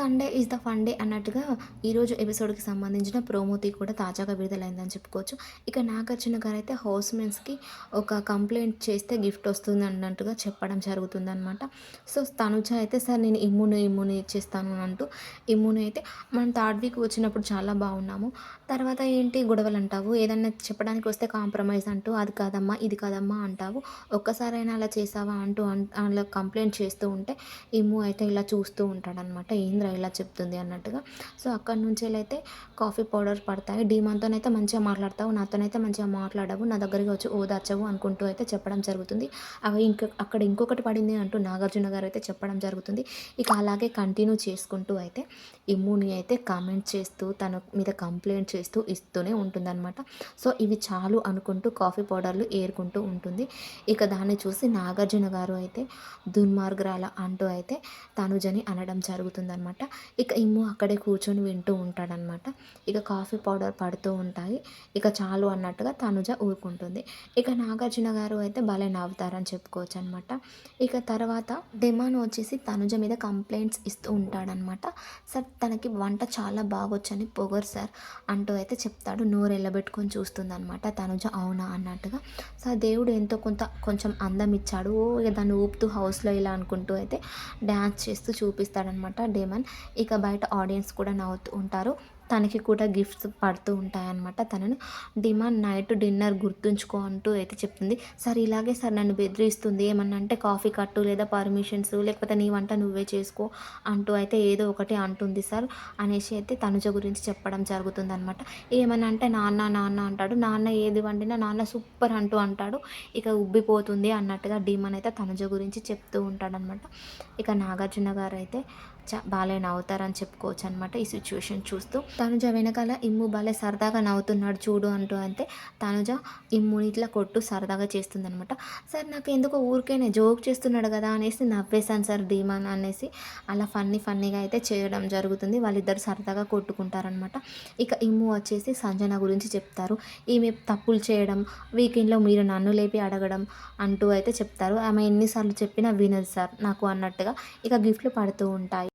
Sunday is the fun day అన్నట్టుగా ఈరోజు ఎపిసోడ్కి సంబంధించిన ప్రోమోతి కూడా తాజాగా విడుదలైందని చెప్పుకోవచ్చు. ఇక నాగార్జున గారు అయితే హౌస్ మెన్స్కి ఒక కంప్లైంట్ చేస్తే గిఫ్ట్ వస్తుంది అన్నట్టుగా చెప్పడం జరుగుతుందనమాట సో తనుజ అయితే సార్ నేను ఇమ్ముని ఇమ్ముని ఇచ్చేస్తాను అని అంటూ ఇమ్ముని అయితే మనం థర్డ్ వీక్ వచ్చినప్పుడు చాలా బాగున్నాము. తర్వాత ఏంటి గొడవలు అంటావు? ఏదన్నా చెప్పడానికి వస్తే కాంప్రమైజ్ అంటూ అది కాదమ్మా ఇది కాదమ్మా అంటావు. ఒక్కసారైనా అలా చేసావా అంటూ అలా కంప్లైంట్ చేస్తూ ఉంటే ఇమ్ము అయితే ఇలా చూస్తూ ఉంటాడనమాట ఏంద్రా ఇలా చెప్తుంది అన్నట్టుగా. సో అక్కడి నుంచి అయితే కాఫీ పౌడర్ పడతాయి. డీమాన్తోనైతే మంచిగా మాట్లాడతావు నాతోనైతే మంచిగా మాట్లాడవు నా దగ్గరికి వచ్చి ఓదార్చవు అనుకుంటూ అయితే చెప్పడం జరుగుతుంది. అవి ఇంక అక్కడ ఇంకొకటి పడింది అంటూ నాగార్జున గారు అయితే చెప్పడం జరుగుతుంది. ఇక అలాగే కంటిన్యూ చేసుకుంటూ అయితే ఇమ్ముని అయితే కామెంట్ చేస్తూ తన మీద కంప్లైంట్ చేస్తూ ఇస్తూనే ఉంటుందన్నమాట. సో ఇవి చాలు అనుకుంటూ కాఫీ పౌడర్లు ఏరుకుంటూ ఉంటుంది. ఇక దాన్ని చూసి నాగార్జున గారు అయితే దుర్మార్గురాల అంటూ అయితే తనుజని అనడం అనమాట ఇక ఇమ్ము అక్కడే కూర్చొని వింటూ ఉంటాడనమాట ఇక కాఫీ పౌడర్ పడుతూ ఉంటాయి. ఇక చాలు అన్నట్టుగా తనుజ ఊరుకుంటుంది. ఇక నాగార్జున గారు అయితే భలే నవ్వుతారని చెప్పుకోవచ్చు అనమాట ఇక తర్వాత డెమాన్ వచ్చేసి తనుజ మీద కంప్లైంట్స్ ఇస్తూ ఉంటాడనమాట సార్ తనకి వంట చాలా బాగొచ్చని పొగరు సార్ అంటూ అయితే చెప్తాడు. నోరు ఎల్లబెట్టుకొని చూస్తుంది అనమాట తనుజ. అవునా అన్నట్టుగా. సార్ దేవుడు ఎంతో కొంత కొంచెం అందం ఇచ్చాడు. ఓ ఇక దాన్ని ఊపుతూ హౌస్లో ఇలా అనుకుంటూ అయితే డ్యాన్స్ చేస్తూ చూపిస్తాడనమాట డేమన్ ఇక బయట ఆడియన్స్ కూడా నవ్వుతూ ఉంటారు. తనకి కూడా గిఫ్ట్స్ పడుతూ ఉంటాయన్నమాట. తనను డిమాండ్ నైట్ డిన్నర్ గుర్తుంచుకో అంటూ అయితే చెప్తుంది. సార్ ఇలాగే సార్ నన్ను బెదిరిస్తుంది. ఏమన్నా అంటే కాఫీ కట్టు లేదా పర్మిషన్స్ లేకపోతే నీ వంట నువ్వే చేసుకో అంటూ అయితే ఏదో ఒకటి అంటుంది సార్. అనేసి అయితే తనుజ గురించి చెప్పడం జరుగుతుంది అనమాట ఏమన్నా అంటే నాన్న నాన్న అంటాడు. నాన్న ఏది వండినా నాన్న సూపర్ అంటూ అంటాడు. ఇక ఉబ్బిపోతుంది అన్నట్టుగా డీమన్ అయితే తనుజ గురించి చెప్తూ ఉంటాడనమాట ఇక నాగార్జున గారు అయితే చ బాలే నవ్వుతారని చెప్పుకోవచ్చు అనమాట ఈ సిచ్యువేషన్ చూస్తూ. తనుజ వెనకాల ఇమ్ము భలే సరదాగా నవ్వుతున్నాడు చూడు అంటూ అంటే తనుజ ఇమ్ముని ఇట్లా కొట్టు సరదాగా చేస్తుందనమాట సార్ నాకు ఎందుకో ఊరికేనే జోక్ చేస్తున్నాడు కదా అనేసి నవ్వేశాను సార్ ధీమాన్ అనేసి. అలా ఫన్నీ ఫన్నీగా అయితే చేయడం జరుగుతుంది. వాళ్ళిద్దరు సరదాగా కొట్టుకుంటారనమాట ఇక ఇమ్ము వచ్చేసి సంజన గురించి చెప్తారు. ఈమె తప్పులు చేయడం వీకెండ్లో మీరు నన్ను లేపి అడగడం అంటూ అయితే చెప్తారు. ఆమె ఎన్నిసార్లు చెప్పినా వినదు సార్ నాకు అన్నట్టుగా ఇక గిఫ్ట్లు పడుతూ ఉంటాయి.